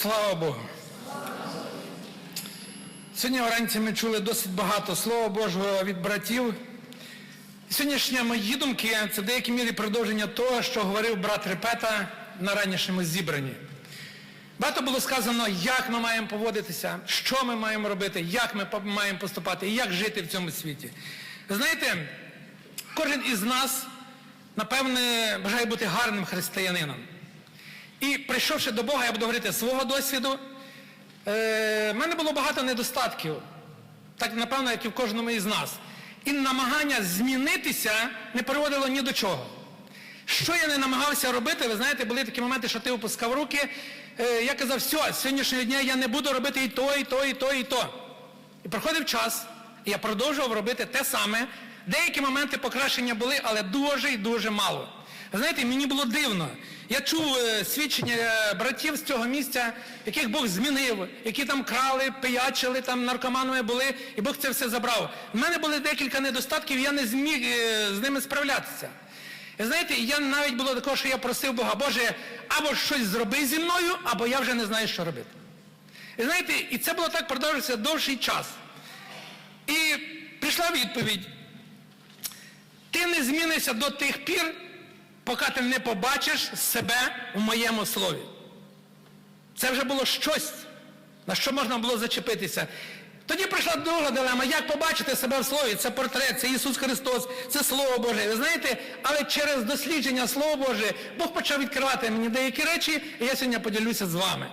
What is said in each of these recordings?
Слава Богу. Сьогодні вранці ми чули досить багато Слова Божого від братів. Сьогоднішні мої думки це в деякій мірі продовження того, що говорив брат Репета на ранішньому зібранні. Багато було сказано, як ми маємо поводитися, що ми маємо робити, як ми маємо поступати і як жити в цьому світі. Знаєте, кожен із нас, напевне, бажає бути гарним християнином. І прийшовши до Бога, я буду говорити свого досвіду. Е, в мене було багато недостатків, так напевно, як і в кожному із нас. І намагання змінитися не приводило ні до чого. Що я не намагався робити, ви знаєте, були такі моменти, що ти опускав руки. Е, я казав, все, з сьогоднішнього дня я не буду робити і то, і то, і то, і то. І проходив час, і я продовжував робити те саме. Деякі моменти покращення були, але дуже і дуже мало. Знаєте, мені було дивно. Я чув е, свідчення е, братів з цього місця, яких Бог змінив, які там крали, пиячили, там наркоманами були, і Бог це все забрав. У мене були декілька недостатків, я не зміг е, з ними справлятися. І знаєте, я навіть було такого, що я просив Бога, Боже, або щось зроби зі мною, або я вже не знаю, що робити. І знаєте, і це було так продовжуватися довший час. І прийшла відповідь. Ти не змінишся до тих пір, поки ти не побачиш себе в моєму слові. Це вже було щось, на що можна було зачепитися. Тоді прийшла друга дилема, як побачити себе в слові. Це портрет, це Ісус Христос, це Слово Боже. Ви знаєте, але через дослідження Слова Боже Бог почав відкривати мені деякі речі, і я сьогодні поділюся з вами.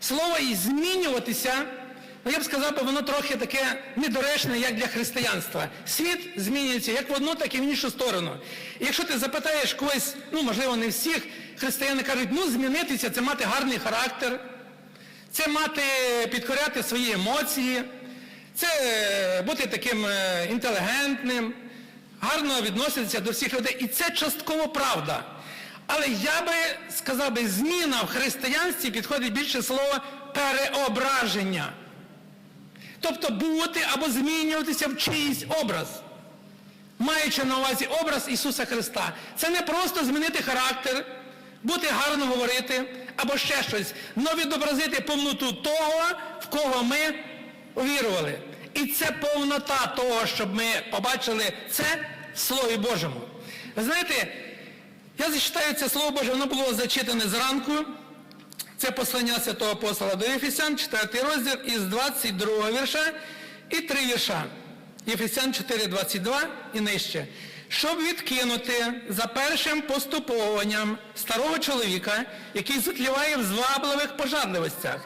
Слово і змінюватися, я б сказав, би, воно трохи таке недоречне, як для християнства. Світ змінюється як в одну, так і в іншу сторону. І якщо ти запитаєш когось, ну можливо, не всіх, християни кажуть, ну змінитися це мати гарний характер, це мати підкоряти свої емоції, це е, бути таким е, інтелігентним, гарно відноситися до всіх людей. І це частково правда. Але я би сказав би, зміна в християнстві підходить більше слово переображення. Тобто бути або змінюватися в чийсь образ. Маючи на увазі образ Ісуса Христа. Це не просто змінити характер, бути гарно говорити або ще щось, але відобразити повноту того, в кого ми увірували. І це повнота того, щоб ми побачили це в Слові Божому. Ви знаєте, я зачитаю це Слово Боже, воно було зачитане зранку. Це послання святого апостола до Єфесян, 4 розділ із 22 вірша і 3 вірша. Єфесян 4, 22 і нижче. Щоб відкинути за першим поступовуванням старого чоловіка, який затліває в звабливих пожадливостях,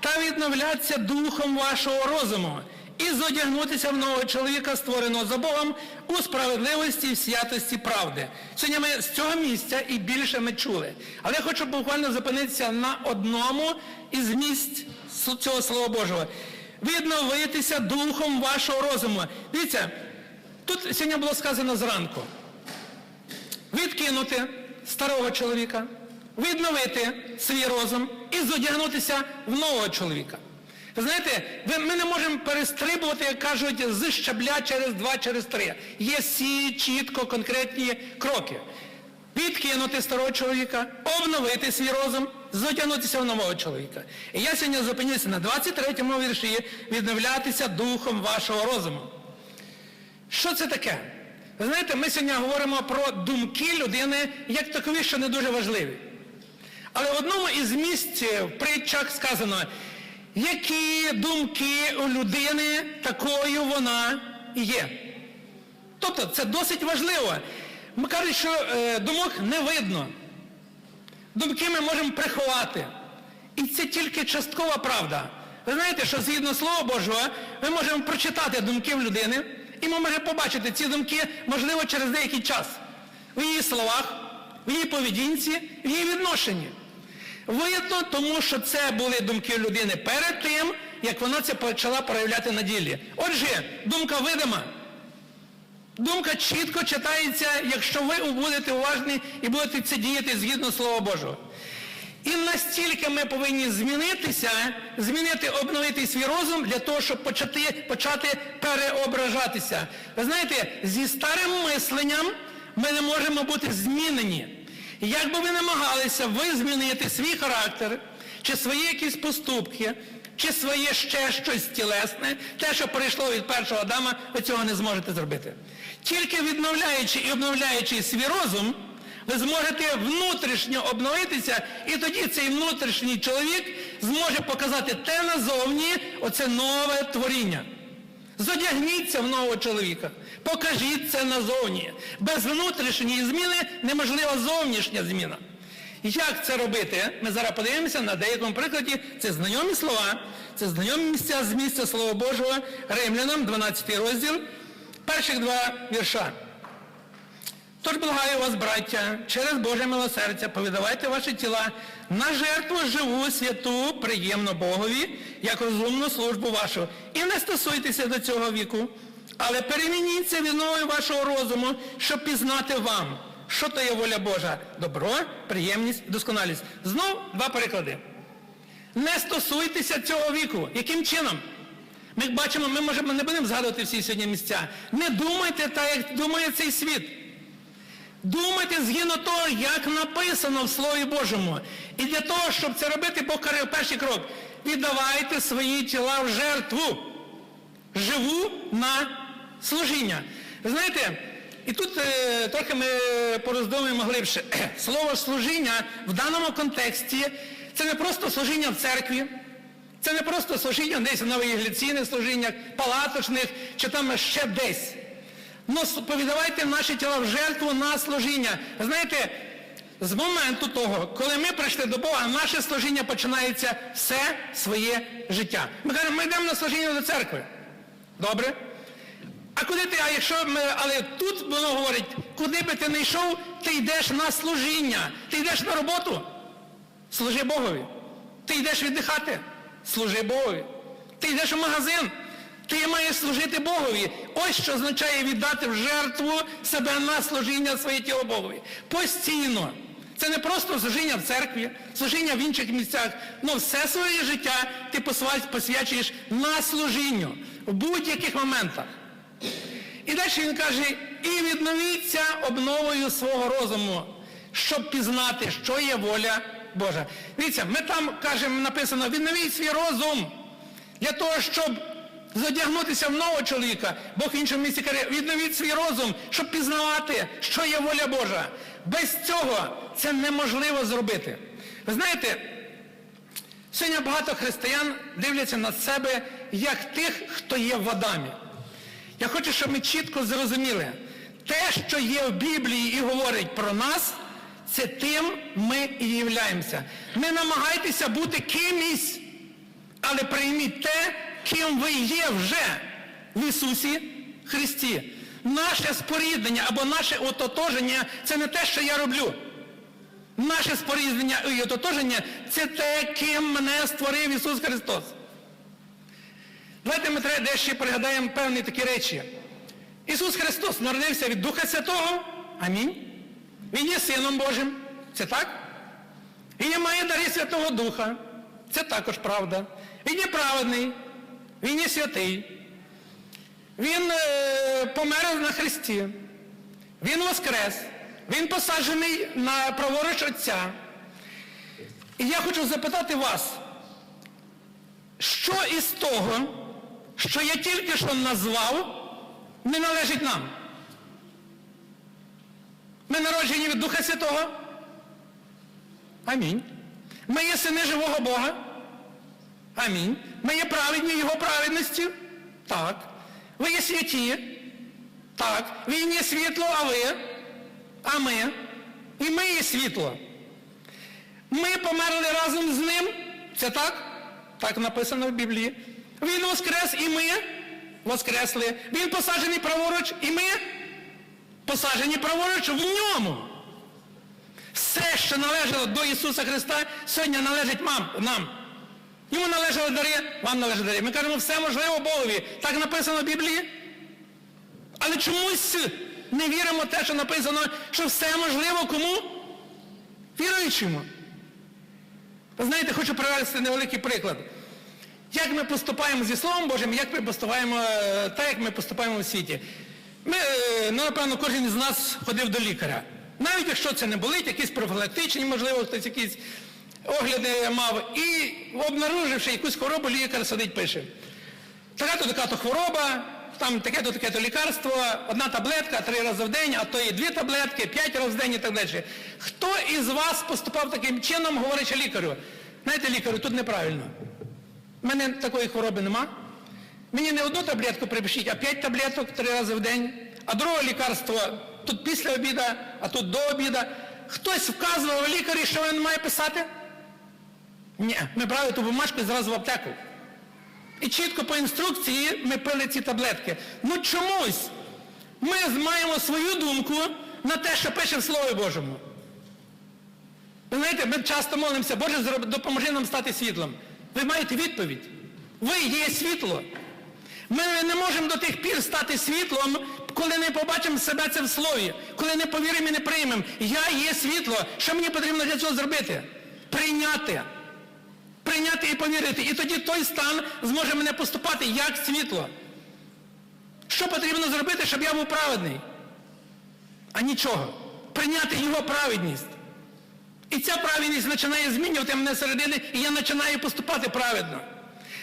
та відновлятися духом вашого розуму, і зодягнутися в нового чоловіка, створеного за Богом, у справедливості і в святості правди. Сьогодні ми з цього місця і більше ми чули. Але я хочу буквально зупинитися на одному із місць цього Слова Божого. Відновитися духом вашого розуму. Дивіться, тут сьогодні було сказано зранку. Відкинути старого чоловіка, відновити свій розум і зодягнутися в нового чоловіка. Ви знаєте, ми не можемо перестрибувати, як кажуть, з щабля через два, через три. Є всі чітко конкретні кроки. Відкинути старого чоловіка, обновити свій розум, зодягнутися в нового чоловіка. І я сьогодні зупинюся на 23-му вірші відновлятися духом вашого розуму. Що це таке? Ви знаєте, ми сьогодні говоримо про думки людини як такові, що не дуже важливі. Але в одному із місць в притчах сказано, які думки у людини, такою вона і є. Тобто це досить важливо. Ми кажуть, що е, думок не видно. Думки ми можемо приховати. І це тільки часткова правда. Ви знаєте, що згідно Слова Божого, ми можемо прочитати думки в людини, і ми можемо побачити ці думки, можливо, через деякий час. В її словах, в її поведінці, в її відношенні. Видно, тому що це були думки людини перед тим, як вона це почала проявляти на ділі. Отже, думка видима. Думка чітко читається, якщо ви будете уважні і будете це діяти згідно Слова Божого. І настільки ми повинні змінитися, змінити, обновити свій розум для того, щоб почати, почати переображатися. Ви знаєте, зі старим мисленням ми не можемо бути змінені. Як би ви намагалися ви змінити свій характер, чи свої якісь поступки, чи своє ще щось тілесне, те, що прийшло від першого Адама, ви цього не зможете зробити. Тільки відновляючи і обновляючи свій розум, ви зможете внутрішньо обновитися, і тоді цей внутрішній чоловік зможе показати те назовні, оце нове творіння. Зодягніться в нового чоловіка, покажіть це назовні. Без внутрішньої зміни неможлива зовнішня зміна. Як це робити? Ми зараз подивимося на деякому прикладі. Це знайомі слова, це знайомі місця з місця Слова Божого, Римлянам, 12 розділ, перших два вірша. Тож благаю вас, браття, через Боже милосердя повідавайте ваші тіла на жертву живу, святу, приємну Богові, як розумну службу вашу. І не стосуйтеся до цього віку, але перемініться від нової вашого розуму, щоб пізнати вам, що то є воля Божа, добро, приємність, досконалість. Знов два переклади. Не стосуйтеся цього віку. Яким чином? Ми бачимо, ми можемо не будемо згадувати всі сьогодні місця. Не думайте так, як думає цей світ. Думайте згідно того, як написано в Слові Божому. І для того, щоб це робити, Бог каже перший крок. Віддавайте свої тіла в жертву. Живу на служіння. Ви знаєте, і тут е, трохи ми пороздумуємо глибше. Слово служіння в даному контексті це не просто служіння в церкві, це не просто служіння десь в новоєгліційних служіннях, палаточних чи там ще десь. Ну, повідавайте наші тіла в жертву на служіння. Знаєте, з моменту того, коли ми прийшли до Бога, наше служіння починається все своє життя. Ми кажемо, ми йдемо на служіння до церкви. Добре? А куди ти, а якщо ми, але тут воно говорить, куди би ти не йшов, ти йдеш на служіння, ти йдеш на роботу, служи Богові. Ти йдеш віддихати, служи Богові. Ти йдеш у магазин, ти маєш служити Богові. Ось що означає віддати в жертву себе на служіння своє тіло Богові. Постійно. Це не просто служіння в церкві, служіння в інших місцях. Ну все своє життя ти посвячуєш на служінню в будь-яких моментах. І далі він каже, і відновіться обновою свого розуму, щоб пізнати, що є воля Божа. Дивіться, ми там кажемо, написано, відновіть свій розум для того, щоб задягнутися в нового чоловіка. Бог в іншому місці каже, відновіть свій розум, щоб пізнавати, що є воля Божа. Без цього це неможливо зробити. Ви знаєте, сьогодні багато християн дивляться на себе як тих, хто є в Адамі. Я хочу, щоб ми чітко зрозуміли, те, що є в Біблії і говорить про нас, це тим ми і являємося. Не намагайтеся бути кимось, але прийміть те, ким ви є вже в Ісусі Христі. Наше споріднення або наше ототоження це не те, що я роблю. Наше споріднення і ототоження це те, ким мене створив Ісус Христос. Давайте ми дещо пригадаємо певні такі речі. Ісус Христос народився від Духа Святого. Амінь. Він є Сином Божим. Це так? Він має дари Святого Духа. Це також правда. Він є праведний. Він є святий. Він е, помер на Христі. Він воскрес. Він посаджений на праворуч Отця. І я хочу запитати вас, що із того, що я тільки що назвав, не належить нам? Ми народжені від Духа Святого. Амінь. Ми є сини живого Бога. Амінь. Ми є праведні Його праведності. Так. Ви є святі. Так. Він є світло, а ви. А ми. І ми є світло. Ми померли разом з ним. Це так? Так написано в Біблії. Він воскрес і ми воскресли. Він посаджений праворуч і ми посаджені праворуч в ньому. Все, що належало до Ісуса Христа, сьогодні належить нам. Йому належали дари, вам належать дари. Ми кажемо, все можливо Богові. Так написано в Біблії. Але чомусь не віримо в те, що написано, що все можливо кому? Віруючому. Ви знаєте, хочу привести невеликий приклад. Як ми поступаємо зі Словом Божим, як ми поступаємо е, так, як ми поступаємо у світі. Ми, е, ну, напевно, кожен із нас ходив до лікаря. Навіть якщо це не болить, якісь профілактичні, можливо, хтось якісь. Огляди мав і обнаруживши якусь хворобу, лікар сидить, пише. Така-то така-то хвороба, там таке-то таке-то лікарство, одна таблетка, три рази в день, а то і дві таблетки, п'ять разів в день і так далі. Хто із вас поступав таким чином, говорячи лікарю? Знаєте, лікарю, тут неправильно. У мене такої хвороби нема. Мені не одну таблетку припишіть, а п'ять таблеток три рази в день, а друге лікарство тут після обіда, а тут до обіда. Хтось вказував лікарі, що він має писати? Ні, ми брали ту бумажку і зразу в аптеку. І чітко по інструкції ми пили ці таблетки. Ну чомусь ми маємо свою думку на те, що пише в Слові Божому. Ви знаєте, ми часто молимося, Боже, допоможи нам стати світлом. Ви маєте відповідь. Ви є світло. Ми не можемо до тих пір стати світлом, коли не побачимо себе це в слові, коли не повіримо і не приймемо. Я є світло. Що мені потрібно для цього зробити? Прийняти. Прийняти і повірити. І тоді той стан зможе мене поступати як світло. Що потрібно зробити, щоб я був праведний? А нічого. Прийняти його праведність. І ця праведність починає змінювати мене середини, і я починаю поступати праведно.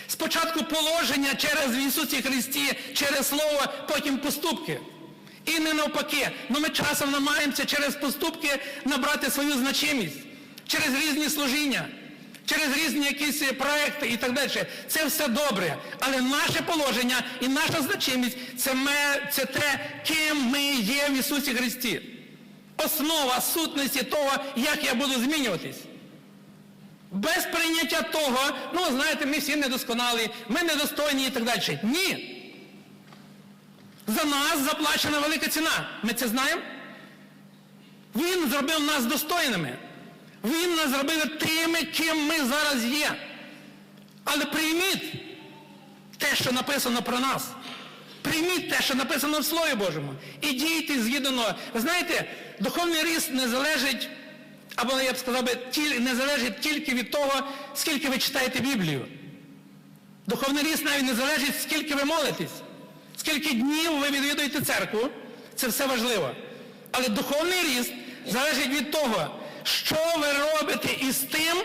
Спочатку положення через Ісусі Христі, через Слово, потім поступки. І не навпаки. Ну ми часом намагаємося через поступки набрати свою значимість, через різні служіння, через різні якісь проекти і так далі. Це все добре. Але наше положення і наша значимість це, ми, це те, ким ми є в Ісусі Христі. Основа сутності того, як я буду змінюватись. Без прийняття того, ну, знаєте, ми всі недосконалі, ми недостойні і так далі. Ні. За нас заплачена велика ціна. Ми це знаємо? Він зробив нас достойними. Він нас зробив тими, ким ми зараз є. Але прийміть те, що написано про нас. Прийміть те, що написано в Слові Божому. І дійте згідно. Ви знаєте, духовний ріст не залежить, або я б сказав би, не залежить тільки від того, скільки ви читаєте Біблію. Духовний ріст навіть не залежить, скільки ви молитесь, скільки днів ви відвідуєте церкву. Це все важливо. Але духовний ріст залежить від того, що ви робите із тим,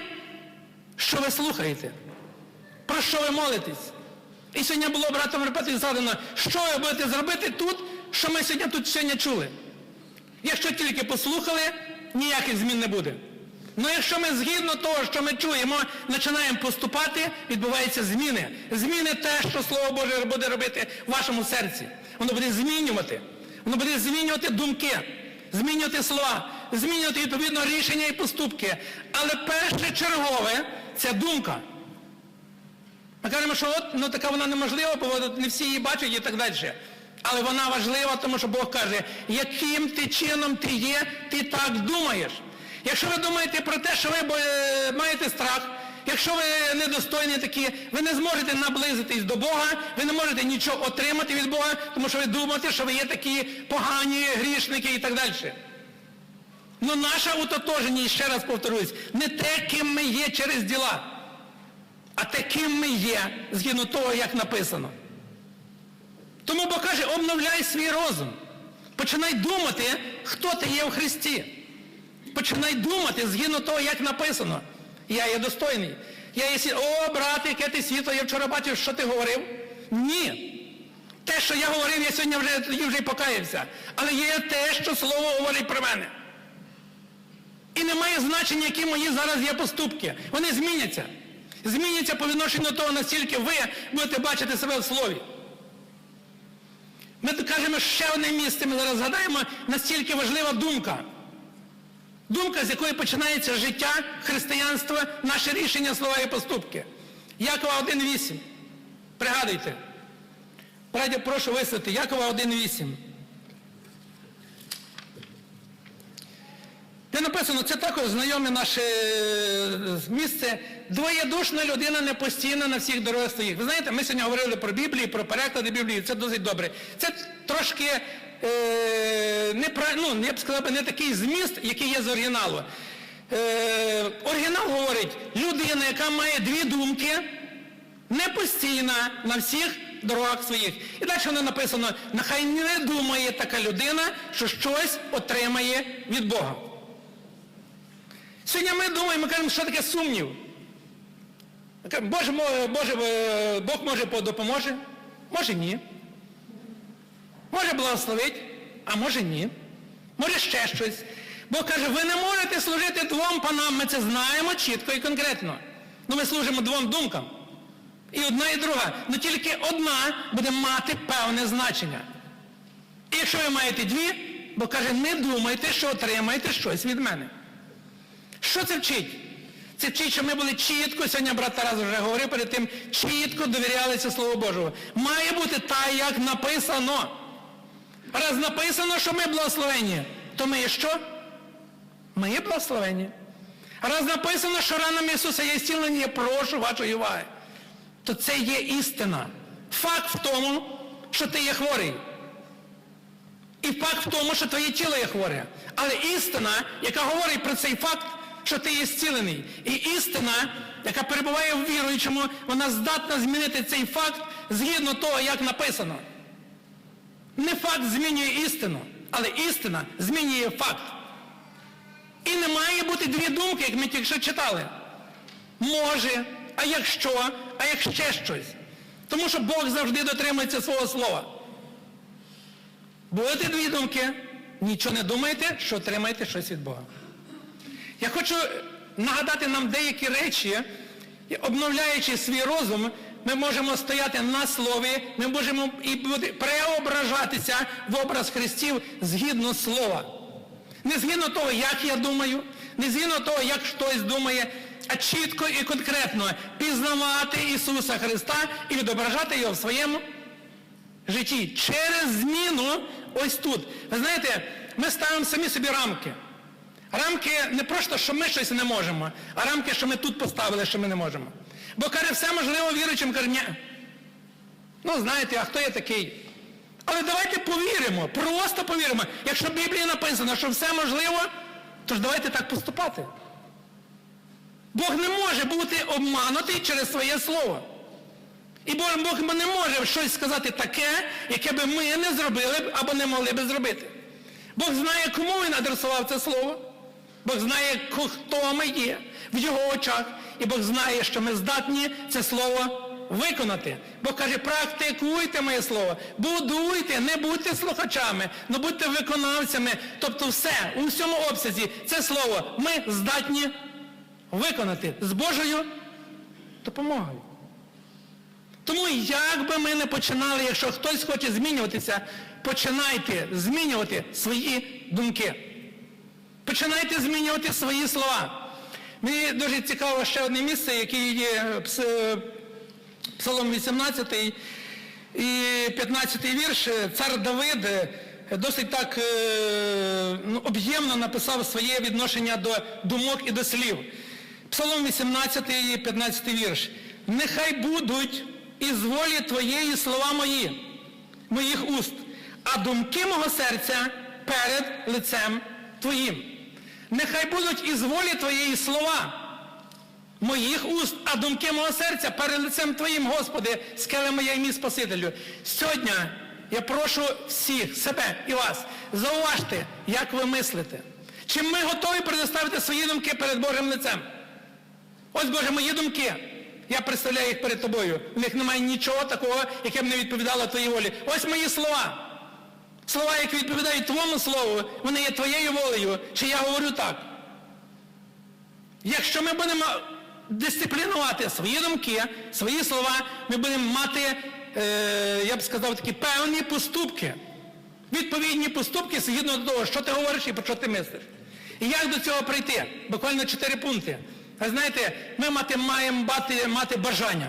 що ви слухаєте. Про що ви молитесь? І сьогодні було братом Репетові згадано, що ви будете зробити тут, що ми сьогодні тут сьогодні чули. Якщо тільки послухали, ніяких змін не буде. Ну якщо ми згідно того, що ми чуємо, починаємо поступати, відбуваються зміни. Зміни те, що Слово Боже буде робити в вашому серці. Воно буде змінювати. Воно буде змінювати думки, змінювати слова, змінювати відповідно рішення і поступки. Але перше чергове це думка. Ми кажемо, що от ну, така вона неможлива, бо не всі її бачать і так далі. Але вона важлива, тому що Бог каже, яким ти чином ти є, ти так думаєш. Якщо ви думаєте про те, що ви е, маєте страх, якщо ви недостойні такі, ви не зможете наблизитись до Бога, ви не можете нічого отримати від Бога, тому що ви думаєте, що ви є такі погані грішники і так далі. Ну наша утотоженість, ще раз повторюсь, не те, ким ми є через діла а таким ми є, згідно того, як написано. Тому Бог каже, обновляй свій розум. Починай думати, хто ти є в Христі. Починай думати згідно того, як написано. Я є достойний. Я є світ... О, брате, яке ти світло, я вчора бачив, що ти говорив. Ні. Те, що я говорив, я сьогодні вже вже покаявся. Але є те, що Слово говорить про мене. І немає значення, які мої зараз є поступки. Вони зміняться. Зміняться по відношенню до того, настільки ви будете бачити себе в слові. Ми кажемо ще одне місце, ми зараз згадаємо, настільки важлива думка. Думка, з якої починається життя, християнство, наше рішення, слова і поступки. Якова 1.8. Пригадуйте. Прошу вислати. Якова 1.8. Де написано, це також знайоме наше е, місце. Двоєдушна людина не постійна на всіх дорогах своїх. Ви знаєте, ми сьогодні говорили про Біблію, про переклади Біблії, це досить добре. Це трошки е, не, ну, я б сказав, не такий зміст, який є з оригіналу. Е, оригінал говорить, людина, яка має дві думки, не постійна на всіх дорогах своїх. І далі воно написано, нехай не думає така людина, що щось отримає від Бога. Сьогодні ми думаємо, ми кажемо, що таке сумнів. Боже, Боже, е, Бог може допоможе, може ні. Може благословить, а може ні. Може ще щось. Бог каже, ви не можете служити двом панам, ми це знаємо чітко і конкретно. Ну ми служимо двом думкам. І одна, і друга. Ну тільки одна буде мати певне значення. І якщо ви маєте дві, Бог каже, не думайте, що отримаєте щось від мене. Що це вчить? Це вчить, що ми були чітко, сьогодні брат Тарас вже говорив перед тим, чітко довірялися Слову Божого. Має бути так, як написано. Раз написано, що ми благословені, то ми що? Ми є благословені. Раз написано, що ранами Ісуса є зцілення, я прошу вашої уваги. То це є істина. Факт в тому, що ти є хворий. І факт в тому, що твоє тіло є хворе. Але істина, яка говорить про цей факт, що ти є зцілений. І істина, яка перебуває в віруючому, вона здатна змінити цей факт згідно того, як написано. Не факт змінює істину, але істина змінює факт. І не має бути дві думки, як ми тільки що читали. Може, а якщо, а як ще щось. Тому що Бог завжди дотримується свого слова. Будете дві думки, нічого не думайте, що отримаєте щось від Бога. Я хочу нагадати нам деякі речі, і обновляючи свій розум, ми можемо стояти на слові, ми можемо і преображатися в образ Христів згідно слова. Не згідно того, як я думаю, не згідно того, як хтось думає, а чітко і конкретно пізнавати Ісуса Христа і відображати Його в своєму житті через зміну ось тут. Ви знаєте, ми ставимо самі собі рамки. Рамки не просто, що ми щось не можемо, а рамки, що ми тут поставили, що ми не можемо. Бо каже, все можливо віруючим, каже, ні. Ну, знаєте, а хто я такий? Але давайте повіримо, просто повіримо. Якщо в Біблії написано, що все можливо, то ж давайте так поступати. Бог не може бути обманутий через своє слово. І Бог, не може щось сказати таке, яке би ми не зробили або не могли би зробити. Бог знає, кому він адресував це слово. Бог знає, хто ми є в його очах. І Бог знає, що ми здатні це слово виконати. Бог каже, практикуйте моє слово, будуйте, не будьте слухачами, але будьте виконавцями. Тобто все, у всьому обсязі, це слово ми здатні виконати з Божою допомогою. Тому як би ми не починали, якщо хтось хоче змінюватися, починайте змінювати свої думки. Починайте змінювати свої слова. Мені дуже цікаво ще одне місце, яке є Псалом 18 і 15 вірш. Цар Давид е, досить так е, ну, об'ємно написав своє відношення до думок і до слів. Псалом 18 і 15 вірш. Нехай будуть із волі Твоєї слова мої, моїх уст, а думки мого серця перед лицем Твоїм. Нехай будуть із волі Твоєї слова моїх уст, а думки мого серця перед лицем Твоїм, Господи, скеле моя і мій Спасителю. Сьогодні я прошу всіх, себе і вас, зауважте, як ви мислите. Чи ми готові предоставити свої думки перед Божим лицем? Ось, Боже, мої думки. Я представляю їх перед тобою. В них немає нічого такого, яке б не відповідало твоїй волі. Ось мої слова. Слова, які відповідають твоєму слову, вони є твоєю волею. Чи я говорю так? Якщо ми будемо дисциплінувати свої думки, свої слова, ми будемо мати, е, я б сказав, такі певні поступки. Відповідні поступки згідно до того, що ти говориш і про що ти мислиш. І як до цього прийти? Буквально чотири пункти. Ви знаєте, ми мати, маємо мати, мати бажання.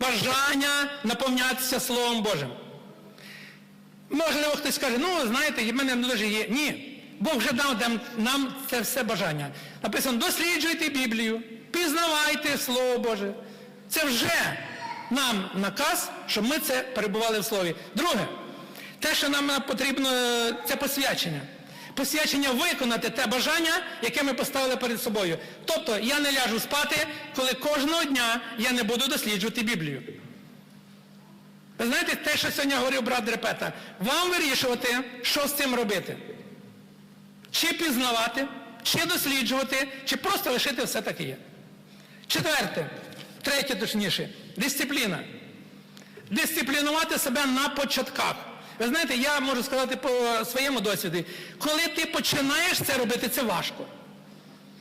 Бажання наповнятися Словом Божим. Можливо, хтось скаже, ну, знаєте, в мене не дуже є. Ні. Бог вже дав нам- це все бажання. Написано, досліджуйте Біблію, пізнавайте Слово Боже. Це вже нам наказ, щоб ми це перебували в Слові. Друге, те, що нам потрібно, це посвячення. Посвячення виконати те бажання, яке ми поставили перед собою. Тобто я не ляжу спати, коли кожного дня я не буду досліджувати Біблію. Ви знаєте, те, що сьогодні говорив брат Репета, вам вирішувати, що з цим робити. Чи пізнавати, чи досліджувати, чи просто лишити все так є. Четверте, третє точніше, дисципліна. Дисциплінувати себе на початках. Ви знаєте, я можу сказати по своєму досвіду, коли ти починаєш це робити, це важко.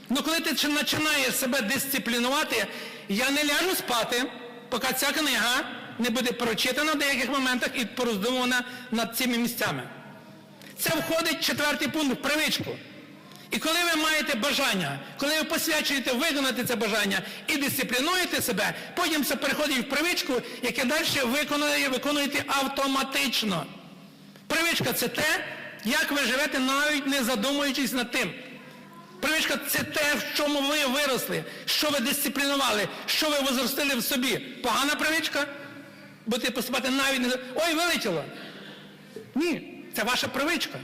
Ну коли ти починаєш себе дисциплінувати, я не ляжу спати, поки ця книга не буде прочитана в деяких моментах і пороздумувана над цими місцями. Це входить четвертий пункт в привичку. І коли ви маєте бажання, коли ви посвячуєте виконати це бажання і дисциплінуєте себе, потім це переходить в привичку, яке далі виконує, виконуєте автоматично. Привичка це те, як ви живете, навіть не задумуючись над тим. Привичка це те, в чому ви виросли, що ви дисциплінували, що ви возростили в собі. Погана привичка? Будете поступати навіть не... Ой, вилетіло. Ні, це ваша привичка.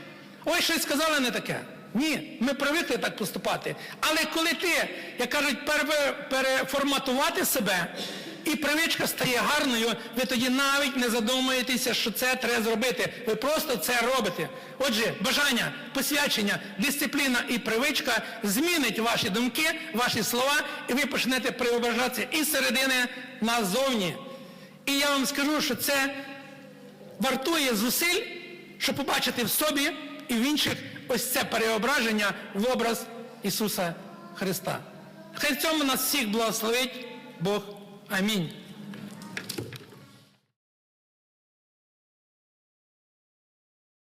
Ой, щось сказали не таке. Ні, ми привикли так поступати. Але коли ти, як кажуть, пере- переформатувати себе, і привичка стає гарною, ви тоді навіть не задумуєтеся, що це треба зробити. Ви просто це робите. Отже, бажання, посвячення, дисципліна і привичка змінить ваші думки, ваші слова, і ви почнете преображатися із середини назовні. І я вам скажу, що це вартує зусиль, щоб побачити в собі і в інших ось це переображення в образ Ісуса Христа. Хай в цьому нас всіх благословить Бог. Амінь.